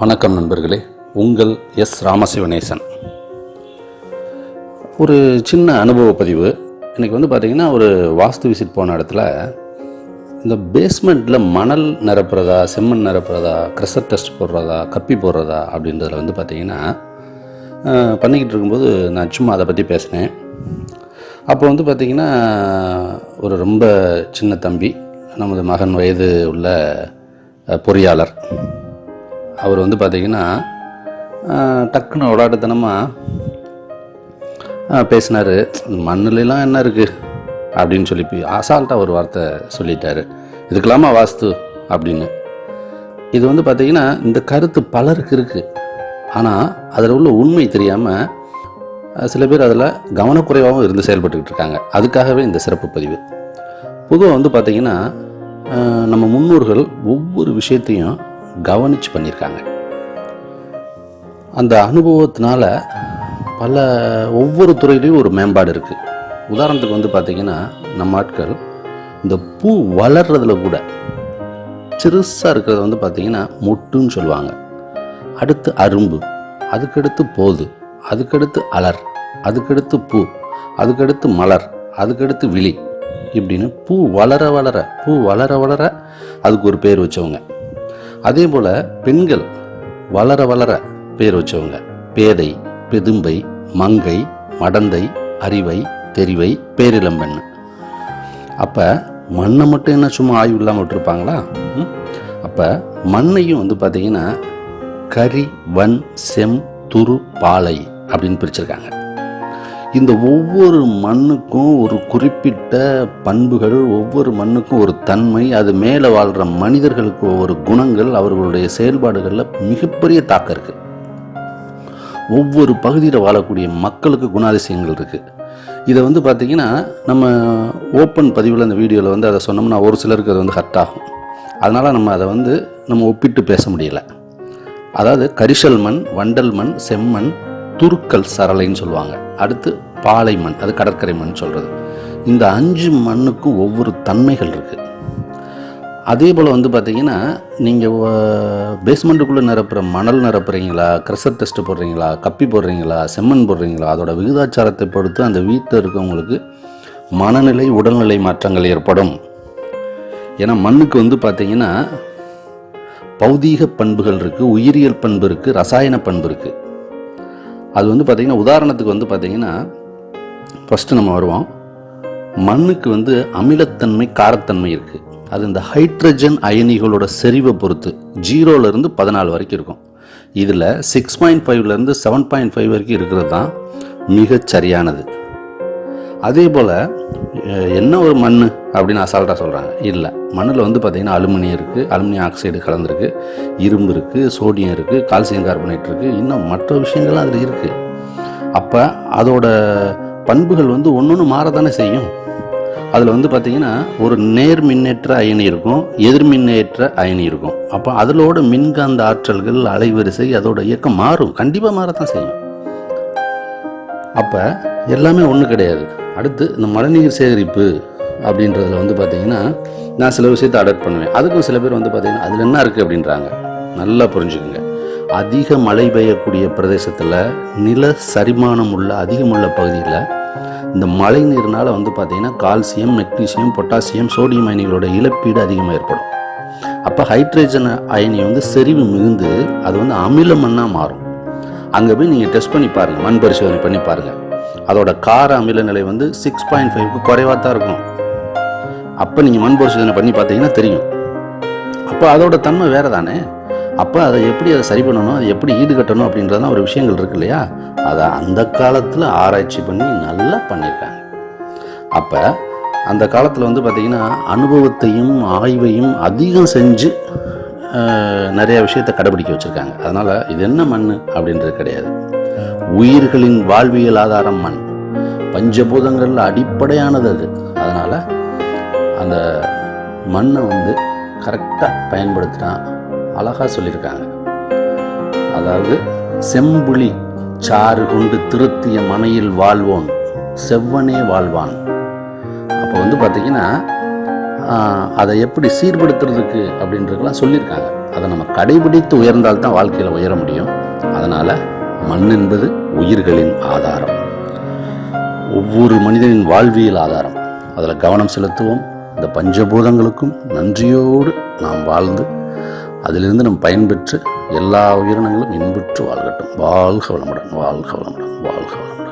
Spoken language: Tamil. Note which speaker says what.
Speaker 1: வணக்கம் நண்பர்களே. உங்கள் எஸ் ராமசிவநேசன். ஒரு சின்ன அனுபவ பதிவு. எனக்கு வந்து பார்த்திங்கன்னா ஒரு வாஸ்து விசிட் போன இடத்துல இந்த பேஸ்மெண்ட்டில் மணல் நிரப்புறதா செம்மண் நிரப்புறதா க்ரெஷர் டெஸ்ட் போடுறதா கப்பி போடுறதா அப்படின்றதில் வந்து பார்த்திங்கன்னா பண்ணிக்கிட்டு இருக்கும்போது நான் சும்மா அதை பற்றி பேசினேன். அப்போ வந்து பார்த்திங்கன்னா ஒரு ரொம்ப சின்ன தம்பி நமது மகன் வயது உள்ள பொறியாளர். அவர் வந்து பார்த்திங்கன்னா டக்குன்னு உடாட்டத்தனமாக பேசினார். மண்ணுலலாம் என்ன இருக்குது அப்படின்னு சொல்லி போய் அசால்ட்டாக ஒரு வார்த்தை சொல்லிட்டாரு. இதுக்கெல்லாமா வாஸ்து அப்படின்னு. இது வந்து பார்த்திங்கன்னா இந்த கருத்து பலருக்கு இருக்குது ஆனால் அதில் உள்ள உண்மை தெரியாமல் சில பேர் அதில் கவனக்குறைவாகவும் இருந்து செயல்பட்டுக்கிட்டு இருக்காங்க. அதுக்காகவே இந்த சிறப்பு பதிவு. பொதுவாக வந்து பார்த்திங்கன்னா நம்ம முன்னோர்கள் ஒவ்வொரு விஷயத்தையும் கவனித்து பண்ணியிருக்காங்க அந்த அனுபவத்தினால பல ஒவ்வொரு துறையிலையும் ஒரு மேம்பாடு இருக்குது உதாரணத்துக்கு வந்து பார்த்திங்கன்னா நம்ம ஆட்கள் இந்த பூ வளர்கிறதுல கூட சிறுசாக இருக்கிறத வந்து பார்த்திங்கன்னா மொட்டுன்னு சொல்லுவாங்க. அடுத்து அரும்பு அதுக்கடுத்து போது அதுக்கடுத்து அலர் அதுக்கடுத்து பூ அதுக்கடுத்து மலர் அதுக்கடுத்து விழி இப்படின்னு பூ வளர வளர பூ வளர வளர அதுக்கு ஒரு பேர் வச்சவங்க. அதே போல் பெண்கள் வளர வளர பேர் வச்சவங்க. பேதை பெதும்பை மங்கை மடந்தை அறிவை தெரிவை பேரிளம்பெண் அப்போ மண்ணை மட்டும் என்ன சும்மா ஆய்வு இல்லாமல் விட்டுருப்பாங்களா? அப்போ மண்ணையும் வந்து பார்த்தீங்கன்னா கரி வன் செம் துரு பாலை அப்படின்னு பிரிச்சிருக்காங்க. இந்த ஒவ்வொரு மண்ணுக்கும் ஒரு குறிப்பிட்ட பண்புகள் ஒவ்வொரு மண்ணுக்கும் ஒரு தன்மை அது மேலே வாழ்கிற மனிதர்களுக்கு ஒவ்வொரு குணங்கள் அவர்களுடைய செயல்பாடுகளில் மிகப்பெரிய தாக்கம் இருக்குது ஒவ்வொரு பகுதியில் வாழக்கூடிய மக்களுக்கு குணாதிசயங்கள் இருக்குது இதை வந்து பார்த்திங்கன்னா நம்ம ஓப்பன் பதிவில் அந்த வீடியோவில் வந்து அதை சொன்னோம்னா ஒரு சிலருக்கு அது வந்து ஹர்ட் ஆகும். அதனால் நம்ம அதை வந்து நம்ம ஒப்பிட்டு பேச முடியல. அதாவது கரிசல் மண் வண்டல் மண் செம்மண் துருக்கல் சரளைன்னு சொல்லுவாங்க. அடுத்து பாலை மண் அது கடற்கரை மண் சொல்கிறது இந்த அஞ்சு மண்ணுக்கும் ஒவ்வொரு தன்மைகள் இருக்குது அதே போல் வந்து பார்த்தீங்கன்னா நீங்கள் பேஸ்மெண்ட்டுக்குள்ளே நிரப்புற மணல் நிரப்புறீங்களா க்ரெஷர் டெஸ்ட் போடுறீங்களா கப்பி போடுறீங்களா செம்மண் போடுறீங்களா அதோட விகிதாச்சாரத்தை பொறுத்து அந்த வீட்டில் இருக்கவங்களுக்கு மனநிலை உடல்நிலை மாற்றங்கள் ஏற்படும். ஏன்னா மண்ணுக்கு வந்து பார்த்தீங்கன்னா பௌதீக பண்புகள் இருக்குது உயிரியல் பண்பு இருக்குது ரசாயன பண்பு இருக்குது அது வந்து பார்த்திங்கன்னா உதாரணத்துக்கு வந்து பார்த்திங்கன்னா ஃபஸ்ட்டு நம்ம வருவோம். மண்ணுக்கு வந்து அமிலத்தன்மை காரத்தன்மை இருக்குது அது இந்த ஹைட்ரஜன் அயனிகளோட செறிவை பொறுத்து ஜீரோலேருந்து பதினாலு வரைக்கும் இருக்கும். இதில் சிக்ஸ் பாயிண்ட் ஃபைவ்லேருந்து செவன் பாயிண்ட் ஃபைவ் வரைக்கும் இருக்கிறது தான் மிகச் சரியானது அதே போல் என்ன ஒரு மண் அப்படின்னு அசால்ட்டாக சொல்கிறாங்க இல்லை மண்ணில் வந்து பார்த்திங்கன்னா அலுமினியம் இருக்குது அலுமினியம் ஆக்சைடு கலந்துருக்கு இரும்பு இருக்குது சோடியம் இருக்குது கால்சியம் கார்பனேட் இருக்குது இன்னும் மற்ற விஷயங்கள்லாம் அதில் இருக்குது அப்போ அதோட பண்புகள் வந்து ஒன்று ஒன்று மாறத்தானே செய்யும். அதில் வந்து பார்த்திங்கன்னா ஒரு நேர் மின்னேற்ற அயனி இருக்கும் எதிர்மின்னேற்ற அயனி இருக்கும். அப்போ அதிலோட மின்காந்த ஆற்றல்கள் அலைவரிசை அதோட இயக்கம் மாறும். கண்டிப்பாக மாறத்தான் செய்யும். அப்போ எல்லாமே ஒன்று கிடையாது. அடுத்து இந்த மழைநீர் சேகரிப்பு அப்படின்றதுல வந்து பார்த்தீங்கன்னா நான் சில விஷயத்தை அடாப்ட் பண்ணுவேன். அதுக்கும் சில பேர் வந்து பார்த்தீங்கன்னா அதில் என்ன இருக்குது அப்படின்றாங்க. நல்லா புரிஞ்சுக்குங்க. அதிக மழை பெய்யக்கூடிய பிரதேசத்தில் நில சரிமானம் உள்ள அதிகமுள்ள பகுதியில் இந்த மழை நீர்னால் வந்து பார்த்திங்கன்னா கால்சியம் மெக்னீசியம் பொட்டாசியம் சோடியம் அயனிகளோட இழப்பீடு அதிகமாக ஏற்படும். அப்போ ஹைட்ரஜன் அயனி வந்து செறிவு மிகுந்து அது வந்து அமில மண்ணாக மாறும். அங்கே போய் நீங்கள் டெஸ்ட் பண்ணி பாருங்கள் மண் பரிசோதனை பண்ணி பாருங்கள் அதோட கார அமில நிலை வந்து சிக்ஸ் பாயிண்ட் ஃபைவ்க்கு குறைவாக தான் இருக்கும். அப்போ நீங்கள் மண் பரிசோதனை பண்ணி பார்த்தீங்கன்னா தெரியும். அப்போ அதோட தன்மை வேறு தானே அப்போ அதை எப்படி அதை சரி பண்ணணும்? அதை எப்படி ஈடுகட்டணும்? அப்படின்றதான் ஒரு விஷயங்கள் இருக்கு இல்லையா? அதை அந்த காலத்தில் ஆராய்ச்சி பண்ணி நல்லா பண்ணியிருக்காங்க. அப்போ அந்த காலத்தில் வந்து பார்த்திங்கன்னா அனுபவத்தையும் ஆய்வையும் அதிகம் செஞ்சு நிறையா நிறைய விஷயத்தை கடைபிடிக்க வச்சுருக்காங்க. அதனால் இது என்ன மண் அப்படின்றது கிடையாது. உயிர்களின் வாழ்வியல் ஆதாரம் மண். பஞ்சபூதங்களில் அடிப்படையானது அது. அதனால் அந்த மண்ணை வந்து கரெக்டாக பயன்படுத்தினா அழகாக சொல்லியிருக்காங்க. அதாவது செம்புலி சாறு கொண்டு திருத்திய மனையில் வாழ்வோன் செவ்வனே வாழ்வான். அப்போ வந்து பார்த்திங்கன்னா அதை எப்படி சீர்படுத்துறதுக்கு அப்படின்றதுலாம் சொல்லியிருக்காங்க. அதை நம்ம கடைபிடித்து உயர்ந்தால்தான் வாழ்க்கையில் உயர முடியும். அதனால் மண் என்பது உயிர்களின் ஆதாரம். ஒவ்வொரு மனிதனின் வாழ்வியல் ஆதாரம். அதில் கவனம் செலுத்துவோம். இந்த பஞ்சபூதங்களுக்கும் நன்றியோடு நாம் வாழ்ந்து அதிலிருந்து நம் பயன்பெற்று எல்லா உயிரினங்களும் இன்புற்று வாழ்கட்டும். வாழ்க வளமுடன் வாழ்க வளமுடன் வாழ்க வளமுடன்.